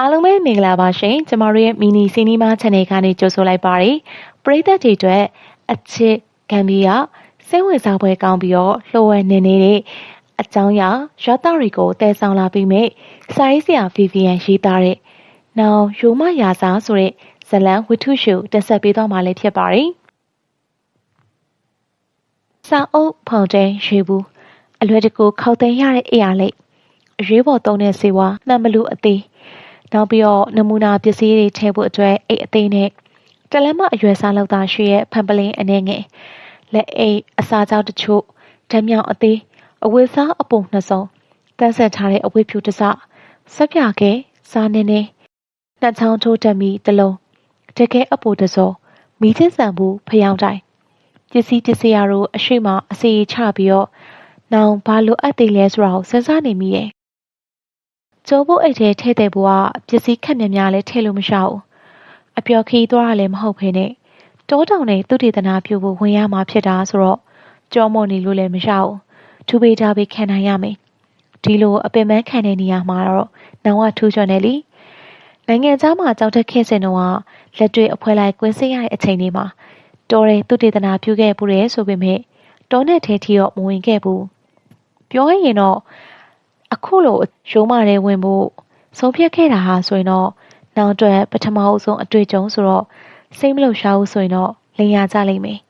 အားလုံးပဲမင်္ဂလာပါရှင်ကျမတို့ရဲ့ mini cinema channel ကနေကြိုဆိုလိုက်ပါတယ်ပရိသတ်တွေအတွက်အချစ်ဂမ်ဘီယာစိတ်ဝင်စားပွဲကောင်းပြီးတော့လှိုးဝဲနေနေတဲ့အကြောင်းအရာရတာတွေကိုတည်ဆောင်လာပြီးမြဲစာရေးဆရာ Vivian ရေးသားတဲ့နောင်ရိုမရာစာဆိုတဲ့ဇလံဝတ္ထုရှုတင်ဆက်ပေးသွားမှာလည်းဖြစ်ပါတယ်စာအုပ်ဖောင်တဲ့ရွေဘူးအလွယ်တကူခောက်သိမ်းရတဲ့အိယာလိတ်အရေးပေါ်သုံးတဲ့စေဝါနှံမလူအသေး နောက်ပြီးတော့နမူနာပစ္စည်းတွေထည့်ဖို့အတွက်အိတ်အသေးနဲ့တလမအရွယ်စားလောက်သာရှိရဲ့ဖန်ပလင်းအနေငယ်လက်အိတ်အစာကြောက်တချို့ဓာမြောင်အသေးအဝတ်စားအပုံနှစ်စုံတန်းဆက်ထားတဲ့အဝတ်ဖြူတစ်စဆက်ပြခဲစားနေနေနှစ်ချောင်းထိုးတက်ပြီးတလုံးတကယ်အပူတစောမီးချင်းဆန်ဘူးဖျောင်းတိုင်းပစ္စည်းတစရာတို့အရှိမအစီချပြီးတော့နောင်ဘာလိုအပ်သေးလဲဆိုတာကိုစဉ်းစားနေမိရဲ့ ကျိုးဖို့အိတ်ထဲထည့်တဲ့ဘွားပစ္စည်းခက်မြများလဲထည့်လို့မရှောက်ဘူးအပျော်ခီးသွားရလည်းမဟုတ်ဖ ೇನೆ တောတောင်နဲ့သူတေသနာပြုဖို့ဝင်ရမှာဖြစ်တာဆိုတော့ကြောမော်နေလို့လည်းမရှောက်ဘူးထူပေးထားပြီးခံနိုင်ရမယ်ဒီလိုအပင်ပန်းခံတဲ့နေရာမှာတော့နောင်ကထူးချွန်တယ်လीနိုင်ငံသားမှာကြောက်တက်ခဲ့စင်တော့လက်တွေ့အဖွဲလိုက်ကွင်းစင်းရတဲ့အချိန်လေးမှာတော်တယ်သူတေသနာပြုခဲ့ဘူးရဲဆိုပေမဲ့တောနဲ့ထဲထီတော့မဝင်ခဲ့ဘူးပြောရင်တော့ အခုလိုရုံးမာတဲ့ဝင်ဖို့ဆုံးဖြတ်ခဲ့တာဟာဆိုရင်တော့နောက်အတွက်ပထမအဆုံးအတွေ့အကြုံဆိုတော့စိတ်မလှုပ်ရှားဘူးဆိုရင်တော့လင်ရကြလိမ့်မယ်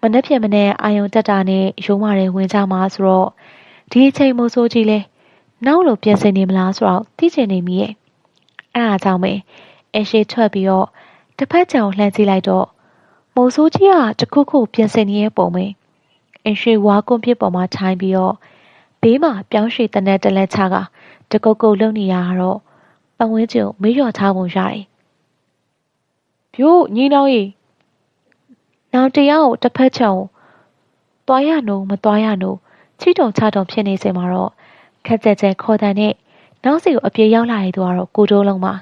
မနှက်ပြမနဲ့အာယုံတက်တာနဲ့ရုံးမာတဲ့ဝင်ကြမှာဆိုတော့ဒီအချိန်မို့ဆိုကြီးလဲနောက်လိုပြင်ဆင်နေမလားဆိုတော့သိချင်နေမိရဲ့အဲ့ဒါကြောင့်ပဲအရှိထွက်ပြီးတော့တစ်ဖက်ချောင်လှမ်းကြည့်လိုက်တော့မိုးဆိုးကြီးကတခုခုပြင်ဆင်နေတဲ့ပုံပဲအရှိဝါကွန်ဖြစ်ပေါ်မှာထိုင်ပြီးတော့ ဘေးမှာပြောင်းရွှေ့တနက်တလက်ချကတကုတ်ကုတ်လုံနေရတော့ပတ်ဝန်းကျင်မေးလျော်ထားပုံရတယ်။ပြို့ညီနောင်ကြီးနောက်တရားကိုတစ်ဖက်ချောင်သွားရနို့မသွားရနို့ချီတုံချတုံဖြစ်နေစမှာတော့ခက်ကြက်ကြက်ခေါ်တဲ့နဲ့နောက်စီကိုအပြေးရောက်လာတဲ့သူကတော့ကိုတိုးလုံးပါ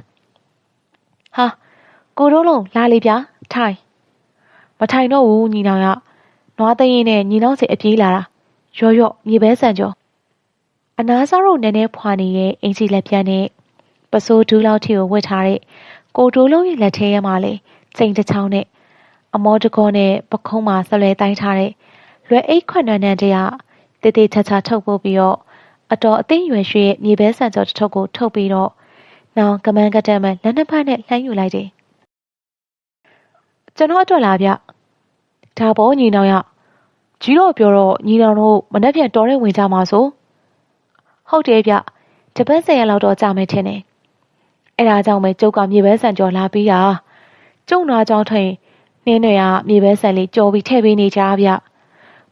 ဟာကိုတိုးလုံးလာလေဗျာထိုင်မထိုင်တော့ဘူးညီနောင်ရနွားသိရင်နဲ့ညီနောင်စီအပြေးလာတာရော့ရော့မြေပဲဆန်ကျော် အနားစားတို့နည်းနည်းဖွာနေတဲ့အင်ကြီးလက်ပြန်းနဲ့ပစိုးဒူးလောက်ထိကိုဝတ်ထားတဲ့ကိုတိုးလုံးရဲ့လက်ထဲထဲမှာလေချိန်တစ်ချောင်းနဲ့အမောတကောနဲ့ပခုံးမှာဆက်လွဲတိုင်းထားတဲ့လွယ်အိတ်ခွနန်းနန်းတရတေးသေးချာချာထုတ်ပို့ပြီးတော့အတော်အသိရွယ်ရွှေရဲ့မြေပဲဆန်ကြောတစ်ထုပ်ကိုထုတ်ပြီးတော့နောင်ကမန်းကတက်မှလက်နှစ်ဖက်နဲ့လှမ်းယူလိုက်တယ်ကျွန်တော်အတွက်လာဗျဒါပေါ်ညီနောင်ရကြီးတော့ပြောတော့ညီနောင်တို့မနှက်ပြန်တော်တဲ့ဝင်ကြမှာဆို ဟုတ်တယ်ဗျတပတ်ဆယ်ရက်လောက်တော့ကြာမယ်ထင်တယ်အဲ့ဒါကြောင့်ပဲကျုပ်ကမြေပဲဆန်ကြော်လာပြီးတာကျုံနာကြောင်းထိန်နင်းတွေကမြေပဲဆန်လေးကြော်ပြီးထည့်ပေးနေကြဗျ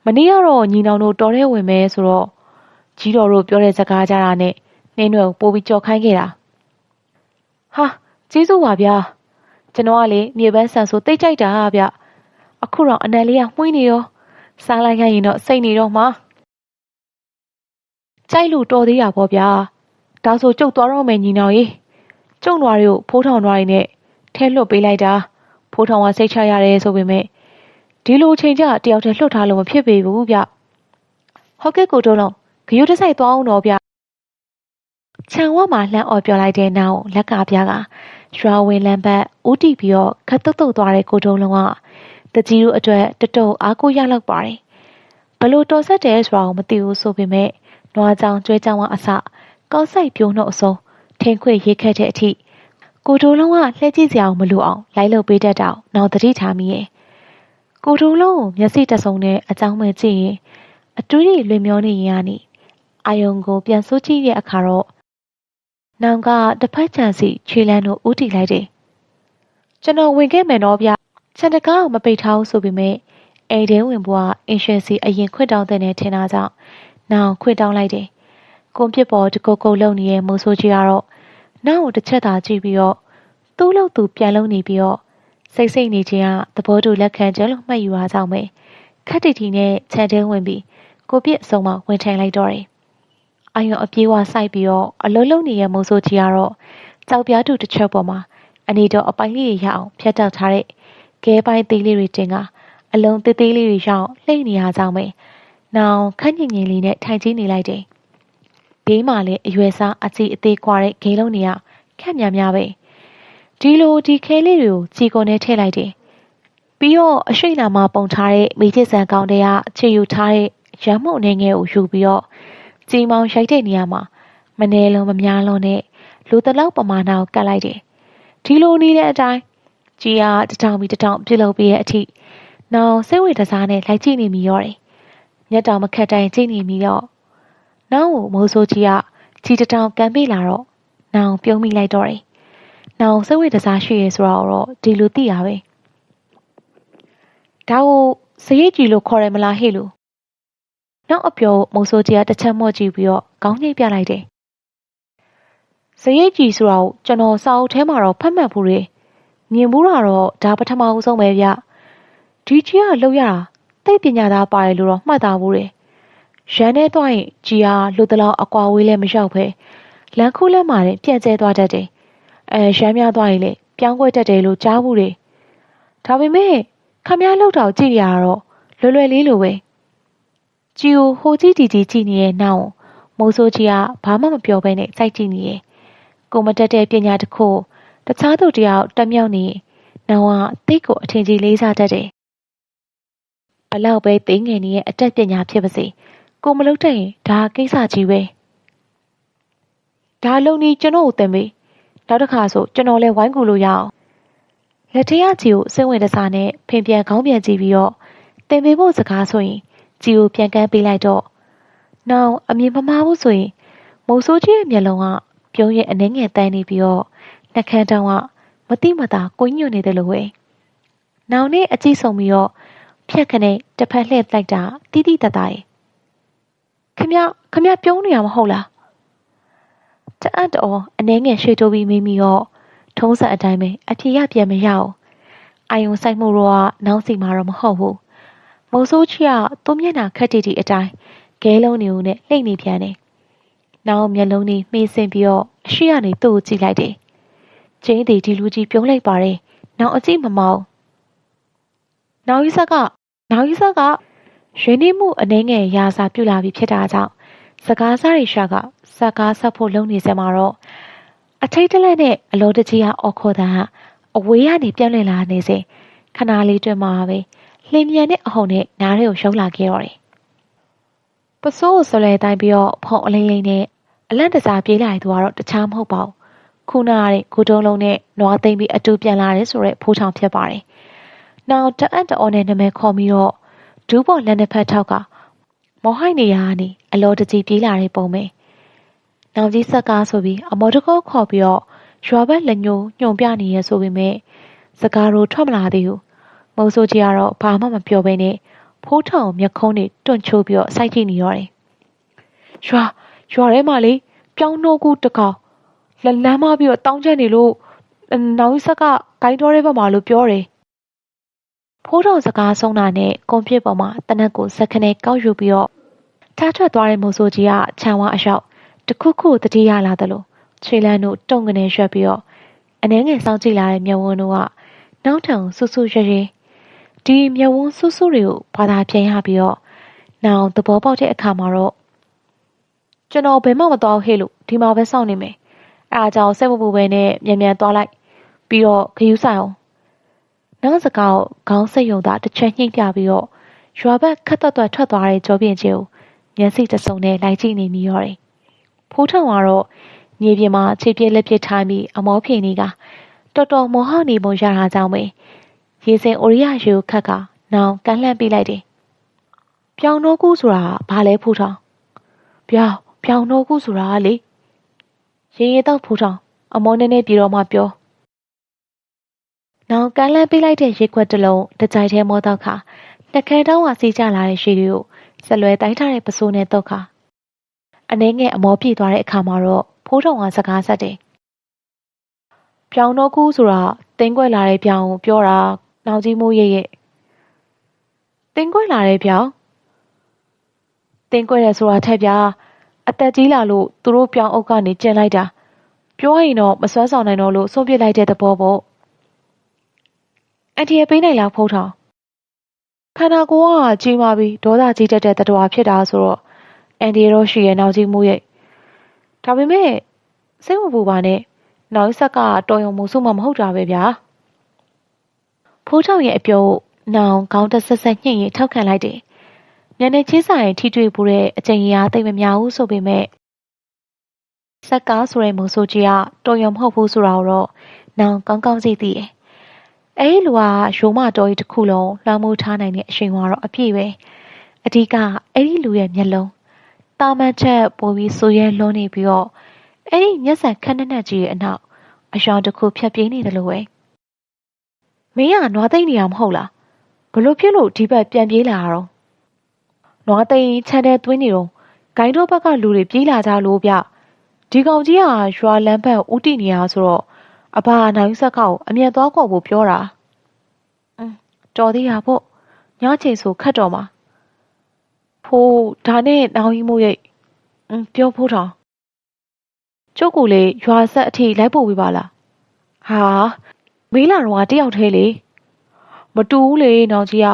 မနေ့ကတော့ညီနောင်တို့တော်တဲ့ဝင်မဲဆိုတော့ကြီးတော်တို့ပြောတဲ့စကားကြတာနဲ့နင်းတွေကိုပို့ပြီးကြော်ခိုင်းခဲ့တာဟာကျေးဇူးပါဗျာကျွန်တော်ကလေမြေပန်းဆန်ဆိုတိတ်ကြိုက်တာဗျအခုတော့အနံလေးကမှွေးနေရောစားလိုက်ရရင်တော့စိတ်နေတော့မှာ ကြိုက်လို့တော်သေးတာပေါ့ဗျာဒါဆိုကျုပ်သွားတော့မယ်ညီနောင်ရေကျုံနွားတွေကိုဖိုးထောင်နွားတွေနဲ့ထဲလွတ်ပေးလိုက်တာဖိုးထောင်ကစိတ်ချရတယ်ဆိုပေမဲ့ဒီလိုချိန်ကျတယောက်တည်းလွတ်ထားလို့မဖြစ်ပေဘူးဗျဟုတ်ကဲ့ကိုတို့လုံးဂယုတစိုက်သွားအောင်တော့ဗျခြံဝမှာလှမ်းអော်ပြောလိုက်တဲ့နောက်လက်ကပြားကရွာဝင်လမ်းဘက်ဦးတီပြီးတော့ခတ်တုတ်တုတ်သွားတဲ့ကိုတုံးလုံးကတကြီးတို့အတွက်တတုတ်အားကိုရလောက်ပါတယ်ဘလို့တော်ဆက်တယ်ဆိုတာကိုမသိဘူးဆိုပေမဲ့ နွားကြောင်ကျွဲကြောင်ကအစကောက်ဆိုင်ပြိုးနှုတ်အစုံထင်းခွေရေးခဲ့တဲ့အထိကိုတိုးလုံးကလှည့်ကြည့်စရာမလိုအောင်လိုက်လုပ်ပေးတတ်တော့နောက်တတိထားမိရဲ့ကိုတိုးလုံးကိုမျက်စိတဆုံနဲ့အကြောင်းမဲ့ကြည့်ရင်အတူရီလွင်မျောနေရင်ကနေအာယုံကိုပြန်ဆိုးကြည့်တဲ့အခါတော့နောင်ကတစ်ဖက်ချန်စီခြေလန်းတို့ဦးတည်လိုက်တယ်ကျွန်တော်ဝင်ခဲ့မယ်တော့ဗျခြံတကားကိုမပိတ်ထားဘူးဆိုပေမဲ့အိမ်ထဲဝင်ဘွားအင်ရှယ်စီအရင်ခွတ်တောင်းတဲ့နဲ့ထင်တာကြောင့် နောင်ခွတ်တောင်းလိုက်တယ်ကွန်ပြစ်ပေါ်တကုတ်ကုတ်လုံနေတဲ့မိုးဆိုးကြီးကတော့နောက်ကိုတစ်ချက်သာကြည့်ပြီးတော့သူ့လို့သူပြန်လုံနေပြီးတော့စိတ်စိတ်နေခြင်းကသဘောတူလက်ခံကြလို့မှတ်ယူအားကြောင့်ပဲခက်တီတီနဲ့ခြံထဲဝင်ပြီးကိုပြစ်အစုံမှဝင်ထိုင်လိုက်တော့တယ်အာယုံအပြေးဝစိုက်ပြီးတော့အလုံးလုံးနေတဲ့မိုးဆိုးကြီးကတော့ကြောက်ပြားတူတစ်ချက်ပေါ်မှာအနေတော့အပိုင်းလေးရအောင်ဖြတ်တောက်ထားတဲ့ခဲပိုင်းသေးလေးတွေတင်ကအလုံးသေးသေးလေးတွေရောက်လှိမ့်နေရကြောင်းပဲ။ နောင်ခန့်ညင်ငင်လေးနဲ့ထိုင်ကြည့်နေလိုက်တယ်။ဘေးမှာလည်းအရွယ်စားအကြည့်အသေးကွာတဲ့ဂေးလုံးတွေကခက်များများပဲဒီလိုဒီခဲလေးတွေကိုကြည်ကုန်နဲ့ထည့်လိုက်တယ်ပြီးတော့အရှိနာမှာပုံထားတဲ့မိချစ်ဆန်ကောင်းတဲ့ကခြေယူထားတဲ့ရမ်းမုံအနေငယ်ကိုယူပြီးတော့ကြည်မောင်ရိုက်တဲ့နေရာမှာမနေလုံးမများလုံးနဲ့လူတလောက်ပမာဏကိုကတ်လိုက်တယ်ဒီလိုနေတဲ့အတိုင်းကြီးကတထောင်ပြီးတထောင်ပြုတ်လုပ်ပြီးရဲ့အထိနောင်စိတ်ဝေတစားနဲ့လိုက်ကြည့်နေမိရောတယ် မျက်တောင်မခက်တိုင်းကြည့်နေမိတော့နောက်ကိုမိုးဆိုးကြီးကကြီးတထောင်ကန်ပေးလာတော့နောင်ပြုံးမိလိုက်တော့တယ်နောင်စိတ်ဝေတစားရှိရဲဆိုတော့ဒီလိုသိရပဲဒါကိုစရိတ်ကြီးလို့ခေါ်ရမလားဟဲ့လို့နောက်အပြောမိုးဆိုးကြီးကတစ်ချက်မော့ကြည့်ပြီးတော့ခေါင်းညှိပြလိုက်တယ်စရိတ်ကြီးဆိုတာကိုကျွန်တော်စာအုပ်ထဲမှာတော့ဖတ်မှတ်ဘူးလေမြင်ဘူးတာတော့ဒါပထမဦးဆုံးပဲဗျဒီကြီးကလောက်ရတာ သိပညာသားပါတယ်လို့တော့မှတ်သားဘူးတယ်ရန်ထဲသွားရင်ကြီးဟာလူတလောက်အကွာဝေးလဲမရောက်ပဲလမ်းခုလက်မှာပြန့်ကျဲသွားတတ်တယ်အဲရမ်းများသွားရင်လေပြောင်းကွက်တတ်တယ်လို့ကြားဘူးတယ်ဒါပေမဲ့ခမည်းလောက်တော့ကြည့်ရတော့လွယ်လွယ်လေးလိုပဲကြီးကိုဟိုကြီးတီကြီးကြည့်နေတဲ့နောက်မိုးဆိုးကြီးကဘာမှမပြောဘဲနဲ့စိုက်ကြည့်နေရဲ့ကိုမတက်တဲ့ပညာတစ်ခုတခြားသူတယောက်တက်မြောက်နေနောင်ကတိတ်ကိုအထင်ကြီးလေးစားတတ်တယ်ဘ လောက်ပဲသိငယ်နေရဲ့အတက်ပညာဖြစ်ပါစေကိုမလုပ်တတ်ရင်ဒါကိစ္စကြီးပဲဒါလုံနေကျွန်တော်ကိုတင်ပေးနောက်တစ်ခါဆိုကျွန်တော်လည်းဝိုင်းကူလို့ရအောင်လက်ထရကြီးကိုစိတ်ဝင်တစားနဲ့ဖင်ပြန်ခေါင်းပြန်ကြည့်ပြီးတော့တင်ပေးဖို့စကားဆိုရင်ကြီးကိုပြန်ကန်းပေးလိုက်တော့နောက်အမြင်မမားဘူးဆိုရင်မိုးဆိုးကြီးရဲ့မျက်လုံးကပြုံးရဲ့အနှဲငယ်တန်းနေပြီးတော့နှက်ခမ်းတောင်းကမတိမတာကိုညွတ်နေတယ်လို့ပဲ။နောင်နဲ့အကြည့်ဆုံးပြီးတော့ ဖြက်ခနဲ့တစ်ဖက်လှည့်လိုက်တာတိတိတတ်တာရဲ့။ခမခမပြုံးနေရမဟုတ်လား။တအပ်တော်အနှဲငယ်ရွှေတိုးပြီးမိမိတော့ထုံးစံအတိုင်းပဲအဖြေရပြန်မရအောင်။အာယုံဆိုင်မှုတော့နောက်စီမှာတော့မဟုတ်ဘူး။မိုးဆိုးချီကသူ့မျက်နှာခက်တီတီအတိုင်းဂဲလုံးနေဦးနဲ့လှိမ့်နေပြန်တယ်။နောက်မျက်လုံးတွေမှီးဆင်းပြီးတော့အရှိကနေသူ့ကိုကြည့်လိုက်တယ်။ကျင်းသည်ဒီလူကြီးပြုံးလိုက်ပါတယ်။နောက်အကြည့်မမောင်း။နောက်ယူဆက်က နောက်ယူဆကရွေးနေမှုအနေငယ်ရာစာပြုလာပြီးဖြစ်တာကြောင့်စကားစားရိရှာကစကားဆက်ဖို့လုံနေစမှာတော့အထိတ်တလက်နဲ့အလောတကြီးကအော်ခေါ်တာအဝေးကနေပြောင်းလဲလာနေစဉ်ခဏလေးတွင်မှာပဲလင်းမြန်တဲ့အဟုန်နဲ့နားထဲကိုရုပ်လာခဲ့တော့တယ်။ပစိုးကိုဆွလဲတိုင်းပြီးတော့ဖုံအလိမ့်လိမ့်နဲ့အလန့်တစားပြေးလာတဲ့သူကတော့တခြားမဟုတ်ပါဘူးခုနကတဲ့ကိုတုံးလုံးနဲ့နွားသိမ့်ပြီးအတူပြန်လာတယ်ဆိုတော့ဖိုးချောင်ဖြစ်ပါတယ်။ နောက်တအံ့တော်နဲ့နာမည်ခေါ်ပြီးတော့ဒူးပေါ်လက်နှစ်ဖက်ထောက်ကမော်ဟိုက်နေရကနေအလောတကြီးပြေးလာတဲ့ပုံပဲ။နောက်ကြီးဆက်ကားဆိုပြီးအမော်တကောခေါ်ပြီးတော့ရွာဘက်လက်ညှိုးညွန်ပြနေရဆိုပေမဲ့စကားတို့ထွက်မလာသေးဘူး။မုံဆိုးကြီးကတော့ဘာမှမပြောဘဲနဲ့ဖိုးထောင်မျက်ခုံးတွေတွန့်ချိုးပြီးတော့စိုက်ကြည့်နေရတယ်။ရွာရွာထဲမှာလေပြောင်းနှိုးကူတကောင်လလမ်းမပြီးတော့တောင်းချက်နေလို့နောင်ဆက်ကဂိုင်းတော်တဲ့ဘက်မှာလို့ပြောတယ် ဖိုးတော်စကားဆုံးတာနဲ့ကွန်ပျူတာပေါ်မှာတနက်ကိုစက္ကနဲ့ကောက်ယူပြီးတော့ထားထွက်သွားတဲ့မိုးဆိုကြီးကခြံဝါအရောက်တခုခုတတိယလာတယ်လို့ခြေလန်းတို့တုံကနေရွှက်ပြီးတော့အနှဲငယ်စောင့်ကြည့်လာတဲ့မြဝန်းတို့ကနောက်ထံဆူဆူရဲရဲဒီမြဝန်းဆူဆူတွေကိုဘာသာပြန်ရပြီးတော့နောင်သဘောပေါက်တဲ့အခါမှာတော့ကျွန်တော်ဘယ်မှမသွားဟဲ့လို့ဒီမှာပဲစောင့်နေမယ်အဲအကြောင်းစိတ်မပူပဲနဲ့မြန်မြန်သွားလိုက်ပြီးတော့ခယူးဆိုင်အောင် နောက်စကားကိုခေါင်းစိတ်ယုံတာတစ်ချက်ညှိပြပြီးတော့ရွာဘက်ခတ်တော့တော့ထွက်သွားတဲ့ကြောပြင်းချင်းကိုမျက်စိတစုံနဲ့လိုက်ကြည့်နေမိရောတယ်ဖိုးထောင်ကတော့မြေပြင်မှာခြေပြက်လက်ပြထားပြီးအမောဖြေနေကတော်တော်မောဟနေပုံရတာကြောင့်ပဲရေစင်အိုရီယာရေကိုခတ်ကနောင်ကန်းလှမ်းပေးလိုက်တယ်ပြောင်တော့ကူဆိုတာဘာလဲဖိုးထောင်ပြောင်ပြောင်တော့ကူဆိုတာလေရေရေတော့ဖိုးထောင်အမောနည်းနည်းပြေတော့မှပြော နောက်ကန်းလန်းပေးလိုက်တဲ့ရေခွက်တစ်လုံးတကြိုက်ထဲမောတော့ခါတခဲတောင်းဝစီးကြလာတဲ့ရှည်တွေကိုဆက်လွဲတိုင်းထားတဲ့ပစိုးနဲ့တော့ခါအနေငယ်အမောပြေသွားတဲ့အခါမှာတော့ဖိုးထောင်ကစကားဆက်တယ်ပြောင်းတော့ကူးဆိုတာတင်းကွက်လာတဲ့ပြောင်းကိုပြောတာနောက်ကြီးမိုးရဲ့ရဲ့တင်းကွက်လာတဲ့ပြောင်းတင်းကွက်ရဆိုတာထက်ပြားအသက်ကြီးလာလို့သူတို့ပြောင်းအုပ်ကနေကျင်လိုက်တာပြောရင်တော့မစွမ်းဆောင်နိုင်တော့လို့ဆုံးပြစ်လိုက်တဲ့သဘောပေါ့ အန်တီရဲ့ပေးနိုင်လားဖုံးထောင်ခန္ဓာကိုယ်ကကြီးမာပြီးဒေါသကြီးတတ်တဲ့တတော်ဖြစ်တာဆိုတော့အန်တီရောရှိရဲ့နောက်ကြီးမှုရဲ့ဒါပေမဲ့စိတ်ဝင်ပူပါနဲ့နောက်ဆက်ကတော်ရုံမို့ဆိုမှမဟုတ်တာပဲဗျာဖိုးထောင်ရဲ့အပြုံးနောင်ခေါင်းတက်ဆက်ဆက်ညှိရင်ထောက်ခံလိုက်တယ်ညနေချင်းဆိုင်ထိတွေ့ဖို့တဲ့အချိန်ရာသိမ့်မများဘူးဆိုပေမဲ့စက်ကားဆိုတဲ့မုံဆိုကြီးကတော်ရုံမဟုတ်ဘူးဆိုတာတော့နောင်ကောင်းကောင်းသိသိတယ် အဲဒီလူကရိုးမတော်ကြီးတစ်ခုလုံးလွှမ်းမိုးထားနိုင်တဲ့အချိန်ကတော့အပြည့်ပဲအဓိကအဲ့ဒီလူရဲ့မျက်လုံးတာမန်ချက်ပိုပြီးဆိုရဲလွန်းနေပြီးတော့အဲ့ဒီမျက်စံခက်နက်နက်ကြီးရဲ့အနောက်အယောင်တစ်ခုဖြတ်ပြေးနေတယ်လို့ပဲမင်းကနွားသိမ့်နေရမဟုတ်လားဘလို့ဖြစ်လို့ဒီဘက်ပြန်ပြေးလာတော့နွားသိမ့်ခြံထဲသွင်းနေတော့ဂိုင်းတော့ဘက်ကလူတွေပြေးလာကြလို့ဗျဒီကောင်ကြီးကရွာလမ်းဘက်ဦးတည်နေရဆိုတော့ အဘနိုင်ဆက်ကောက်အမျက်သွားကောက်ဖို့ပြောတာအင်းတော်သေးရဖို့ညချိန်ဆိုခတ်တော်မှာဖိုးဒါနဲ့နောင်ကြီးမို့ရဲ့အင်းပြောဖို့ထောင်ကျုပ်ကလေရွာဆက်အထိလိုက်ပို့ပေးပါလားဟာမေးလာတော့တယောက်သေးလေမတူဘူးလေနောင်ကြီးက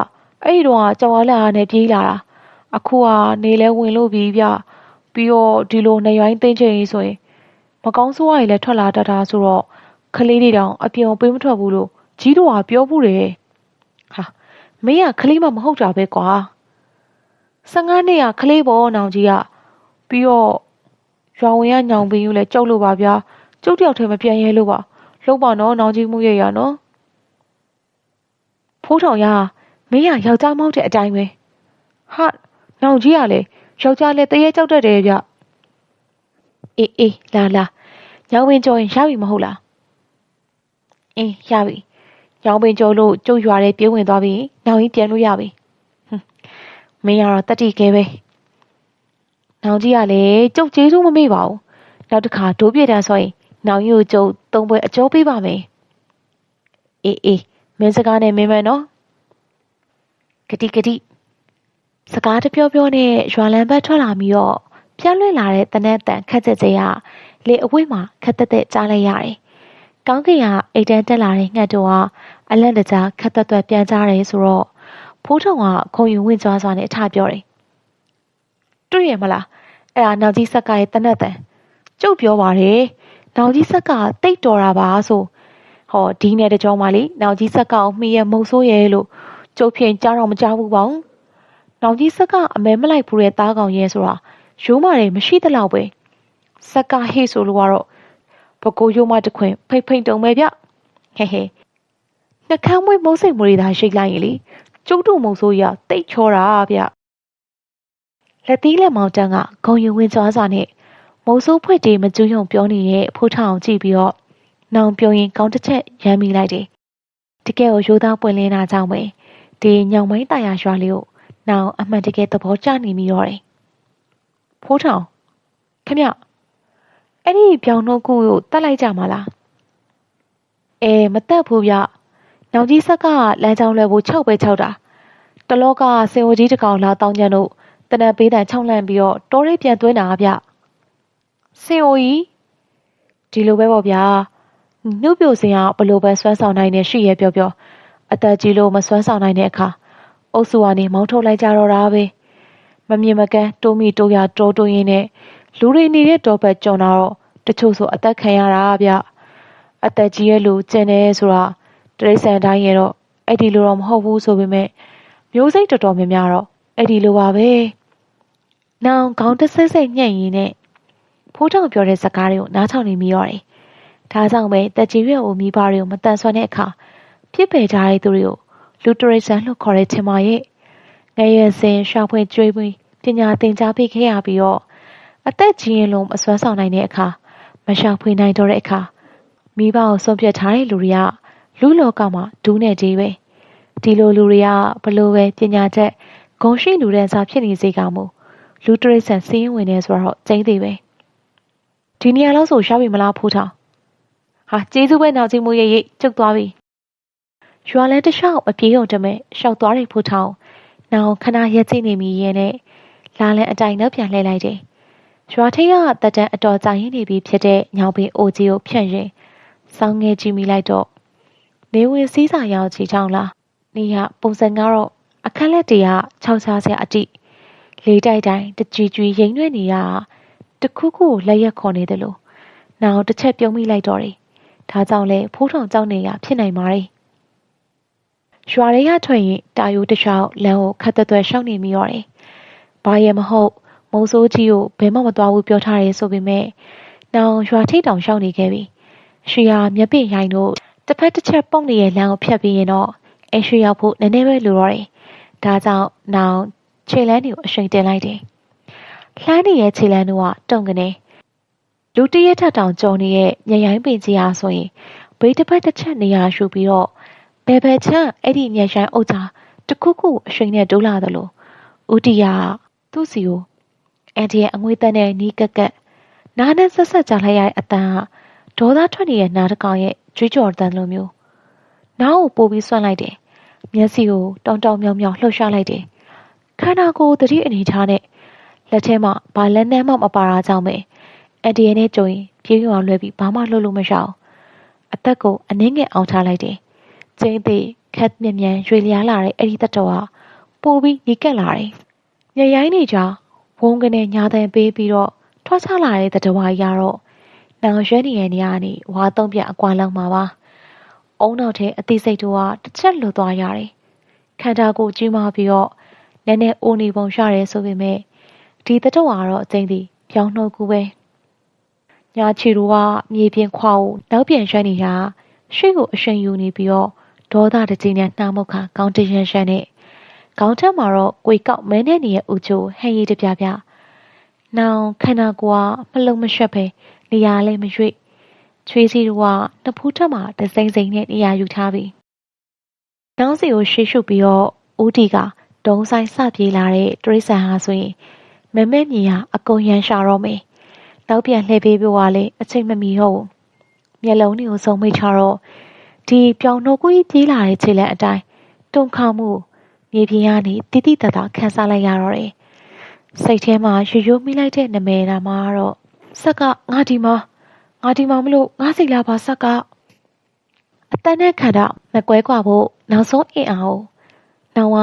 အဲ့ဒီတော့ကြော်ဝါလာနဲ့ပြေးလာတာအခုကနေလဲဝင်လို့ပြီးပြပြီးတော့ဒီလိုနေရိုင်းသိမ့်ချင်ကြီးဆိုရင်မကောင်းဆိုးရည်လည်းထွက်လာတတ်တာဆိုတော့ ခလေးတွေတောင်အပြုံပေးမထွက်ဘူးလို့ကြီးတော်ကပြောဘူးတယ်ဟာမင်းကခလေးမမဟုတ်တာပဲကွာ15နှစ်ကခလေးပေါ်နောင်ကြီးကပြီးတော့ရွာဝင်ကညောင်ပင်ယူလဲကြောက်လို့ပါဗျာကျုပ်တယောက်တည်းမပြန်ရဲလို့ပါလှုပ်ပါနော်နောင်ကြီးမှုရရနော်ဖိုးထောင်ရမင်းကယောက်ျားမဟုတ်တဲ့အတိုင်းပဲဟာနောင်ကြီးကလည်းယောက်ျားလည်းတရေကြောက်တတ်တယ်ဗျအေးအေးလာလာညောင်ပင်ကြော်ရင်ရပြီမဟုတ်လား အေးရပြီညောင်ပင်ကြော်လို့ကျုပ်ရွာထဲပြေးဝင်သွားပြီနောင်ကြီးပြန်လို့ရပြီမင်းကတော့တတိကဲပဲနောင်ကြီးကလည်းကျုပ်ကျေးဇူးမမေ့ပါဘူးနောက်တစ်ခါဒိုးပြတန်းဆိုရင်နောင်ကြီးကိုကျုပ်သုံးပွဲအကျိုးပေးပါမယ်အေးအေးမင်းစကားနဲ့မင်းမနော်ဂတိဂတိစကားတပြောပြောနဲ့ရွာလန်ဘက်ထွက်လာပြီးတော့ပြန့်လွင့်လာတဲ့တနက်တန်ခက်ကြကြရလေအဝိမှာခက်တက်တက်ကြားလိုက်ရတယ်။ ကောင်းကင်ကအိတ်တန်းတက်လာတဲ့ငှက်တို့ကအလန့်တကြားခက်တက်တက်ပြန်ကြတယ်ဆိုတော့ဖိုးထုံကခုံယူဝင်ကြွားစွာနဲ့အထပြောတယ်။တွေ့ရမလားအဲ့ဒါနောက်ကြီးဆက်ကရဲ့တနက်တန်ကျုပ်ပြောပါတယ်နောက်ကြီးဆက်ကတိတ်တော်တာပါဆိုဟောဒီနဲ့တကြောမှလေနောက်ကြီးဆက်ကောင်မှီရမုံဆိုးရဲလို့ကျုပ်ဖြင့်ကြားတော့မကြားဘူးပေါ့နောက်ကြီးဆက်ကအမဲမလိုက်ဘူးတဲ့သားကောင်ရဲဆိုတာရိုးမာတွေမရှိသလောက်ပဲဆက်ကဟေ့ဆိုလို့ကတော့ ဘကိုရိုးမတခွင်ဖိတ်ဖိတ်တုံပဲဗျဟဲဟဲနှကမ်းမွေးမုံစိတ်မွေးတာရှိလိုက်ရင်လေကျုပ်တို့မုံဆိုးရတိတ်ချောတာဗျလက်သီးလက်မောင်တန်းကဂုံယူဝင်ကြွားစွာနဲ့မုံဆိုးဖွက်တေးမကျူးယုံပြောနေတဲ့ဖိုးထောင်ကြည့်ပြီးတော့နောင်ပြုံရင်ကောင်းတစ်ချက်ရမ်းမိလိုက်တယ်တကယ်ကိုရိုးသားပွင့်လင်းတာကြောင့်ပဲဒီညောင်မိုင်းတာယာရွာလေးကိုနောင်အမှန်တကယ်သဘောကျနေမိတော့တယ်ဖိုးထောင်ခမ အဲ့ဒီပြောင်နှုတ်ကူကိုတတ်လိုက်ကြမှာလားအဲမတက်ဘူးဗျနောင်ကြီးဆက်ကလမ်းကြောင်းလွယ်ဖို့၆ပဲ၆တာတလောကစင်ဝကြီးတကောင်လာတောင်းကြတို့တနက်ပေးတန်ခြောက်လန့်ပြီးတော့တိုးရိပ်ပြန်သွင်းတာဗျစင်ဝကြီးဒီလိုပဲပေါ့ဗျာနှုတ်ပြိုစင်ကဘလို့ပဲစွမ်းဆောင်နိုင်နေရှိရဲ့ပြောပြောအသက်ကြီးလို့မစွမ်းဆောင်နိုင်တဲ့အခါအုပ်စုကနေမောင်းထုတ်လိုက်ကြတော့တာပဲမမြင်မကန်းတိုးမိတိုးရတိုးတိုးရင်းနဲ့ လူတွေနေတဲ့တောဘက်ကြော်လာတော့တချို့ဆိုအသက်ခံရတာဗျအသက်ကြီးရဲ့လူကျင်နေဆိုတာတရိษံတိုင်းရဲ့တော့အဲ့ဒီလိုတော့မဟုတ်ဘူးဆိုပေမဲ့မျိုးစိတ်တော်တော်များများတော့အဲ့ဒီလိုပါပဲ။နောင်ခေါင်းတဆိတ်ဆိတ်ညှက်ရင်းနဲ့ဖိုးထောင်ပြောတဲ့စကားတွေကိုနားထောင်နေမိရတယ်။ဒါကြောင့်ပဲတက်ကြီးရွက်အိုမိဘတွေကိုမတန်ဆွမ်းတဲ့အခါပြစ်ပယ်ကြတဲ့သူတွေကိုလူတရိษံလို့ခေါ်တဲ့ချင်ပါရဲ့။ငရဲစင်ရှာဖွေကျွေးပွေးပညာသင်ကြားပေးခဲ့ရပြီးတော့ အသက်ကြီးရင်လုံးအစွမ်းဆောင်နိုင်တဲ့အခါမရှာဖွေနိုင်တော့တဲ့အခါမိဘကိုဆုံးဖြတ်ထားတဲ့လူတွေကလူလောကမှာဒူးနဲ့ကြီးပဲဒီလိုလူတွေကဘလို့ပဲပညာချက်ဂုံရှိလူတန်းစားဖြစ်နေစေကမူလူတရိษံစင်းဝင်နေဆိုတော့ကျင်းသေးပဲဒီနေရာလောက်ဆိုရှားပြီမလားဖိုးထောင်ဟာကျေးဇူးပဲနောက်ချင်းမိုးရိပ်ရိပ်ကျုပ်သွားပြီရွာလဲတလျှောက်အပြေးုံတမဲ့ရှောက်သွားတဲ့ဖိုးထောင်နောင်ခဏရက်ကြည့်နေမိရဲ့နဲ့လာလဲအတိုင်တော့ပြန်လှည့်လိုက်တယ် ရွာထိပ်ကတက်တန်းအတော်ကြာရင်းနေပြီဖြစ်တဲ့ညောင်ပင်အိုကြီးကိုဖြန့်ရင်စောင်းငယ်ကြည့်မိလိုက်တော့နေဝင်စည်းစာရောက်ချီချောင်းလားနေရပုံစံကတော့အခက်လက်တွေကခြောက်ခြားစရာအတိလေးတိုက်တိုင်းတကြွကြွရိမ့်ရွဲ့နေရတခုခုလက်ရက်ခေါ်နေတယ်လို့နောက်တစ်ချက်ပြုံးမိလိုက်တော့တယ်ဒါကြောင့်လဲဖိုးထောင်ကြောက်နေရဖြစ်နိုင်ပါတယ်ရွာရဲရထွက်ရင်တာယိုတခြားလမ်းကိုခတ်သွက်ရှောက်နေမိရောတယ်ဘာရဲမဟုတ် မုံဆိုးကြီးကိုဘယ်မှမသွားဘူးပြောထားတယ်ဆိုပေမဲ့နောင်ရွာထိတ်တောင်ရှောက်နေခဲ့ပြီရွှေရမျက်ပင်ရိုင်းတို့တစ်ဖက်တစ်ချက်ပုံနေတဲ့လမ်းကိုဖြတ်ပြီးရင်တော့အဲရွှေရောက်ဖို့နည်းနည်းပဲလိုတော့တယ်ဒါကြောင့်နောင်ခြေလန်းတွေကိုအရှိန်တင်လိုက်တယ်လှမ်းနေရဲ့ခြေလန်းတို့ကတုံကနေလူတရက်ထက်တောင်ကြော်နေတဲ့ညရိုင်းပင်ကြီးအားဆိုရင်ဘေးတစ်ဖက်တစ်ချက်နေရာယူပြီးတော့ဘယ်ဘက်ချမ်းအဲ့ဒီညရိုင်းအုပ်ချာတခုခုအရှိန်နဲ့ဒိုးလာသလိုဦးတီယာသူ့စီကို အန်တီရဲ့အငွေတန်းနဲ့နီးကက်ကက်နားနဲ့ဆက်ဆက်ကြလိုက်ရတဲ့အတန်းကဒေါသထွက်နေတဲ့နားတစ်ကောင်ရဲ့ကြွေးကြော်တန်းလိုမျိုးနားကိုပို့ပြီးဆွန့်လိုက်တယ်မျက်စိကိုတောင်တောင်မြောင်မြောင်လှုပ်ရှားလိုက်တယ်ခန္ဓာကိုယ်တတိအနေထားနဲ့လက်ထဲမှာဘာလက်နဲ့မှမပါတာကြောင့်ပဲအန်တီရဲ့နဲ့ကြုံရင်ပြေးရွာလွှဲပြီးဘာမှလှုပ်လို့မရအောင်အသက်ကိုအနှင်းငယ်အောင်ထားလိုက်တယ်ကျင်းသေးခက်မြ мян ရွေလျားလာတဲ့အဲ့ဒီတတော်ဟာပိုပြီးနီးကပ်လာတယ်ညရိုင်းနေကြ ဝုန်းကနေညာတန်ပေးပြီးတော့ထွက်ချလာတဲ့တတော်ဝါကြီးကတော့နောင်ရွှဲနေရနေရနေဝါသုံးပြအကွာလောက်မှာပါအုံနောက်ထဲအသေးစိတ်တို့ကတစ်ချက်လွတ်သွားရတယ်ခန္ဓာကိုယ်ကြီးမားပြီးတော့နည်းနည်းအိုနေပုံရတယ်ဆိုပေမဲ့ဒီတတော်ကတော့အကျဉ်းသည်ပြောင်းနှုတ်ကူပဲညာချီတို့ကမြေပြင်ခွာကိုနောက်ပြန်ရွှဲနေတာရွှေကိုအရှင်ယူနေပြီးတော့ဒေါသတကြီးနဲ့နှာမုတ်ခါကောင်းတရန်ရှမ်းနဲ့ ခေါင်းထက်မှာတော့ကိုကောက်မဲနေနေရဲ့ဦးချိုဟန်ရည်တပြပြ။နောင်ခန္ဓာကိုယ်ကမလုံမရှက်ပဲနေရာလည်းမရွေ့ချွေးစီတို့ကတဖူးထက်မှာတစိမ့်စိမ့်နဲ့နေရာယူထားပြီ။နောင်စီကိုရှေ့ရှုပ်ပြီးတော့ဦးတီကဒုံဆိုင်စပြေးလာတဲ့တရိษံဟာဆိုရင်မမဲမြင်ရအကုန်ရန်ရှာတော့မယ်။နောက်ပြန်လှည့်ပေးပြောကလည်းအချိန်မမီတော့ဘူး။မျက်လုံးတွေကိုစုံမိတ်ချတော့ဒီပြောင်နှုတ်ကူးကြီးပြေးလာတဲ့ခြေလက်အတိုင်းတုန်ခါမှု မြေပြင်ကနေတိတိတတ်တာခန်းစားလိုက်ရတော့တယ်။စိတ်ထဲမှာရွရွမိလိုက်တဲ့နမဲနာမှာတော့ဆက်ကငါဒီမှာငါဒီမှာမလို့ငါစိတ်လာပါဆက်ကအတန်းနဲ့ခန္ဓာမကွဲကွာဖို့နောက်ဆုံးအင်အားကိုနောင်က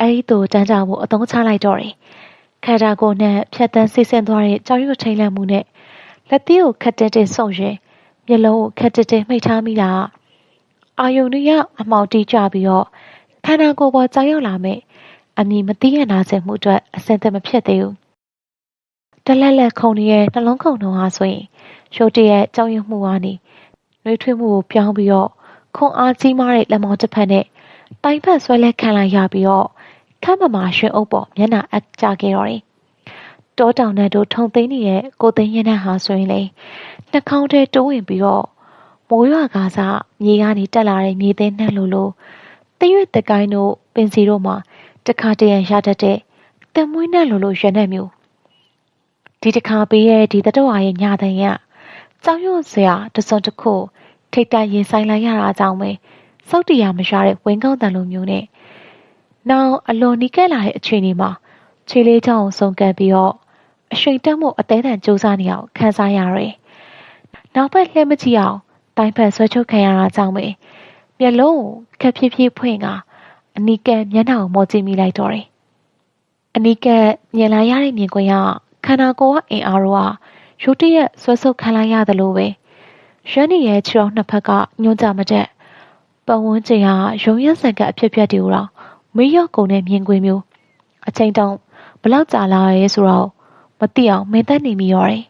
အဲ့ဒီသူတန်းကြဖို့အသုံးချလိုက်တော့တယ်။ခန္ဓာကိုယ်နဲ့ဖြတ်တန်းဆိတ်ဆင်းသွားတဲ့ကြောင်ရွထိန်လန့်မှုနဲ့လက်သေးကိုခက်တက်တက်ဆုံရင်မျက်လုံးကိုခက်တက်တက်မှိတ်ထားမိတာအာယုန်ရအမောက်တီးကြပြီးတော့ ခန္ဓာကိုယ်ပေါ်ကြောက်ရောက်လာမယ်အမည်မသိရနာစေမှုအတွက်အစင်သက်မဖြစ်သေးဘူးတလက်လက်ခုံရဲ့နှလုံးခုံတော်ဟာဆိုရင်ရုတ်တရက်ကြောက်ရွံ့မှုကနေနှွေးထွေးမှုကိုပြောင်းပြီးတော့ခွန်အားကြီးမားတဲ့လက်မောင်းတစ်ဖက်နဲ့တိုင်ဖက်ဆွဲလက်ခံလိုက်ရပြီးတော့ခမ်းမမာရှင်အုပ်ပေါ်မျက်နှာအပ်ကြခဲ့တော့တယ်တောတောင်နဲ့တို့ထုံသိမ်းနေတဲ့ကိုသိန်းရင်နဲ့ဟာဆိုရင်လေနှာခေါင်းထဲတိုးဝင်ပြီးတော့မိုးရွာကားစားမြေကနေတက်လာတဲ့မြေသိန်းနဲ့လိုလို တရွက်တကိုင်းတို့ပင်စီတို့မှာတခါတရံရတတ်တဲ့တမွေးနဲ့လိုလိုရွနဲ့မျိုးဒီတခါပေးရဲ့ဒီတတော်ရဲ့ညာတန်ရကြောင်ရွံ့စရာတစုံတစ်ခုထိတ်တရင်ဆိုင်လိုက်ရတာကြောင့်ပဲစောက်တရားမရတဲ့ဝင်းကောင်းတန်လိုမျိုးနဲ့နောက်အလွန်နီးကပ်လာတဲ့အချိန်ဒီမှာခြေလေးချောင်းဆုံးကပ်ပြီးတော့အရှိန်တက်မှုအသေးတန်စူးစမ်းနေအောင်ခံစားရတယ်။နောက်ဘက်လှည့်မကြည့်အောင်တိုင်းဖက်ဆွဲချုပ်ခံရတာကြောင့်ပဲ မျက်လုံးခက်ဖြည်းဖြည်းဖွင့်ကအနီးကပ်မျက်နှာကိုမော်ကြည့်မိလိုက်တော့တယ်။အနီးကပ်မြင်လာရတဲ့မြင်ကွင်းကခန္ဓာကိုယ်ကအင်အားရောရုတ်တရက်ဆွဲဆုပ်ခံလိုက်ရတယ်လို့ပဲရွှန်းနေရဲ့ခြေတော်နှစ်ဖက်ကညွှန်းကြမတက်ပတ်ဝန်းကျင်ကရုံရက်ဆန်ကအဖြစ်ဖြစ်တူတော့မေးရော့ကုန်တဲ့မြင်ကွင်းမျိုးအချိန်တောင်ဘလောက်ကြာလာရဲဆိုတော့မသိအောင်မင်းသက်နေမိရောတယ်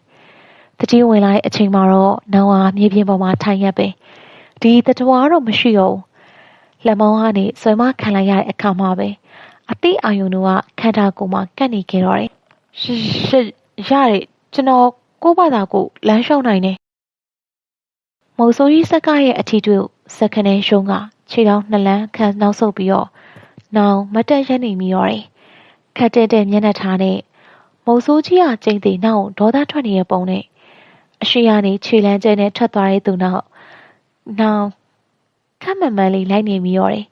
တတိဝင်လာတဲ့အချိန်မှာတော့နောင်ဟာမြေပြင်ပေါ်မှာထိုင်ရက်ပဲ ဒီတတဝါတော့မရှိတော့ဘူးလက်မောင်းကနေဆွဲမခံလိုက်ရတဲ့အခါမှာပဲအတိအာယုံတို့ကခန္ဓာကိုယ်မှာကပ်နေကြတော့တယ်ရှရရတယ်ကျွန်တော်ကိုယ့်ဘာသာကိုလမ်းလျှောက်နိုင်တယ်မုံဆိုးကြီးစက်ကရဲ့အထီတွေ့စက္ကနဲ့ရှုံးကခြေထောက်နှစ်လန်းခံနောက်ဆုပ်ပြီးတော့နောင်မတက်ရက်နေမိရောတယ်ခက်တဲ့တဲ့မျက်နှာထားနဲ့မုံဆိုးကြီးကကျိန်သေးနောက်ဒေါသထွက်နေတဲ့ပုံနဲ့အရှိရနေခြေလမ်းကျဲနဲ့ထွက်သွားတဲ့သူနောက် နောင်ခက်မှန်မှန်လေးလိုက်နေမိရောတယ်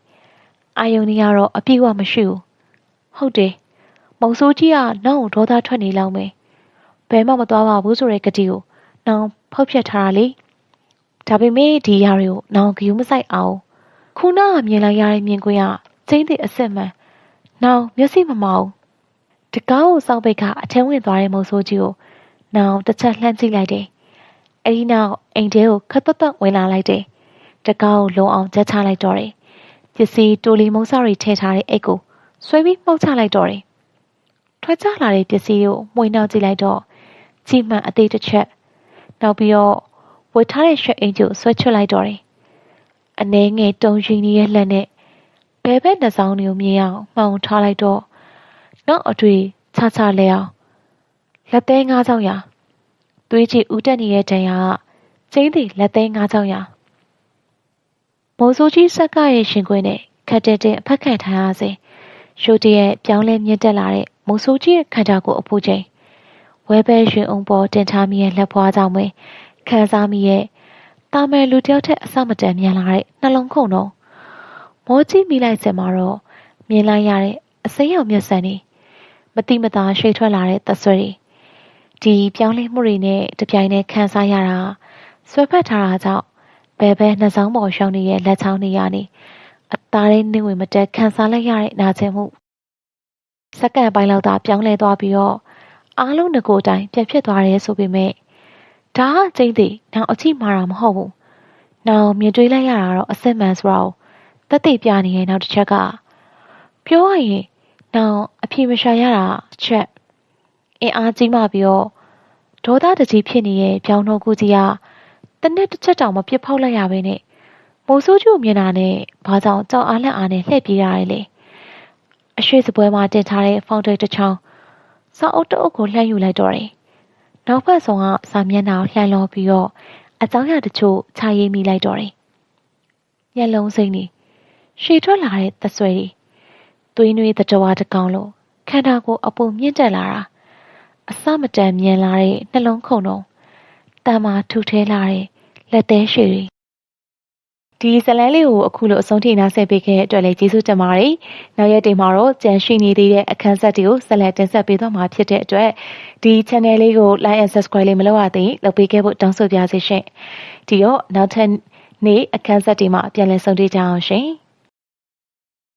အာယုန်ကြီးကတော့အပြည့်အဝမရှိဘူးဟုတ်တယ်မုံဆိုးကြီးကနောက်ဒေါသထွက်နေလောက်မယ်ဘယ်မှမသွားပါဘူးဆိုတဲ့ကတိကိုနောင်ဖောက်ဖျက်ထားတာလေဒါပေမဲ့ဒီຢာတွေကိုနောင်ဂယူးမဆိုင်အောင်ခုနကမြင်လိုက်ရတဲ့မြင်ကွင်းကကျင်းတဲ့အစ်စ်မှန်နောင်မျက်စိမမောင်တကားကိုစောင့်ပိတ်ကအထင်းဝင်သွားတဲ့မုံဆိုးကြီးကိုနောင်တစ်ချက်လှမ်းကြည့်လိုက်တယ် အဲ့ဒီနောက်အိမ်ထဲကိုခတ်သွက်သွက်ဝင်လာလိုက်တယ်တကောက်လုံအောင်ချက်ချလိုက်တော့တယ်ပစ္စည်းတိုလီမုံစားတွေထည့်ထားတဲ့အိတ်ကိုဆွဲပြီးမှုတ်ချလိုက်တော့တယ်ထွက်ချလာတဲ့ပစ္စည်းကိုမှွေနှောက်ကြည့်လိုက်တော့ကြီးမှန်အသေးတစ်ချက်နောက်ပြီးတော့ဝတ်ထားတဲ့ရွှေအိမ်ကျကိုဆွဲချွတ်လိုက်တော့တယ်အနှဲငယ်တုံရင်နေတဲ့လက်နဲ့ဘဲဘက်နှစောင်းတွေကိုမြင်အောင်မှောင်ထားလိုက်တော့နောက်အတွေ့ချချလဲအောင်လက်သေးငါးချောင်းရာ သွေးကြည်ဦးတက်နေတဲ့တန်ရာကကျင်းသည်လက်သေးငါးချောင်းရာမိုးစိုးကြီးဆက်ကရဲ့ရှင်ခွင်နဲ့ခက်တဲ့တဲ့အဖက်ခံထားရစေရှိုးတရဲ့ပြောင်းလဲမြင့်တက်လာတဲ့မိုးစိုးကြီးရဲ့ခန္ဓာကိုယ်အဖို့ချင်းဝဲဘဲရွှင်အောင်ပေါ်တင်ထားမိရဲ့လက်ဖွားကြောင့်ပဲခံစားမိရဲ့တာမယ်လူတယောက်ထက်အစမတန်မြန်လာတဲ့နှလုံးခုန်တော့မိုးကြီးမိလိုက်စင်မှာတော့မြင်လိုက်ရတဲ့အစိမ်းရောင်မျက်စံနေမတိမတာရွှေထွက်လာတဲ့သဆွဲတွေ ဒီပြောင်းလဲမှုတွေနဲ့တပြိုင်တည်းခံစားရတာဆွဲဖက်ထားတာကြောင့်ဘဲဘဲနှစောင်းပေါ်ရှောင်းနေတဲ့လက်ချောင်းတွေကနေအသားလေးနှင်းဝင်မတက်ခံစားလိုက်ရတဲ့နာကျင်မှုစက္ကန့်ပိုင်းလောက်သာပြောင်းလဲသွားပြီးတော့အားလုံးငကိုတိုင်းပြတ်ဖြစ်သွားတယ်ဆိုပေမဲ့ဒါကကျင်းသေးနောက်အချိမာတာမဟုတ်ဘူး။နောက်မြင်တွေ့လိုက်ရတာတော့အစစ်မှန်ဆိုတော့တက်သိပြနေတဲ့နောက်တစ်ချက်ကပြောရရင်နောက်အဖြေမရှာရတာချက် အင်အားကြီးမှပြီးတော့ဒေါသတကြီးဖြစ်နေတဲ့ပြောင်းတော့ကူကြီးကတနက်တစ်ချက်တောင်မပြစ်ဖောက်လိုက်ရဘဲနဲ့မိုးဆိုးကျူမြင်တာနဲ့ဘာကြောင့်ကြောက်အားလက်အားနဲ့လှည့်ပြေးရတယ်လေအရွှေစပွဲမှာတင်ထားတဲ့ဖောင်တိတ်တစ်ချောင်းစောက်အုပ်တအုပ်ကိုလှမ်းယူလိုက်တော့တယ်နောက်ဖက်ဆောင်ကစာမျက်နှာကိုလှမ်းလောပြီးတော့အကြောင်းအရာတချို့ခြာရေးမိလိုက်တော့တယ်မျက်လုံးစိမ့်နေရှည်ထွက်လာတဲ့သဆွဲတွေသွေးနွေးတတဝါတကောင်လို့ခန္ဓာကိုယ်အပူမြင့်တက်လာတာ အစမတန်မြန်လာတဲ့နှလုံးခုန်တော့တမ်းမာထူထဲလာတဲ့လက်သေးရှည်တွေဒီဇလန်းလေးကိုအခုလိုအဆုံးထိနားဆင်ပေးခဲ့တဲ့အတွက်လည်းကျေးဇူးတင်ပါတယ်။နောက်ရက်တွေမှာတော့ကြံရှိနေသေးတဲ့အခန်းဆက်တွေကိုဆက်လက်တင်ဆက်ပေးသွားမှာဖြစ်တဲ့အတွက်ဒီ channel လေးကို like and subscribe လေးမလုပ်ရသေးလုပ်ပေးခဲ့ဖို့တောင်းဆိုပါရစေရှင်။ဒီတော့နောက်ထပ်နေ့အခန်းဆက်တွေမှာပြန်လည်ဆုံတွေ့ကြအောင်ရှင်။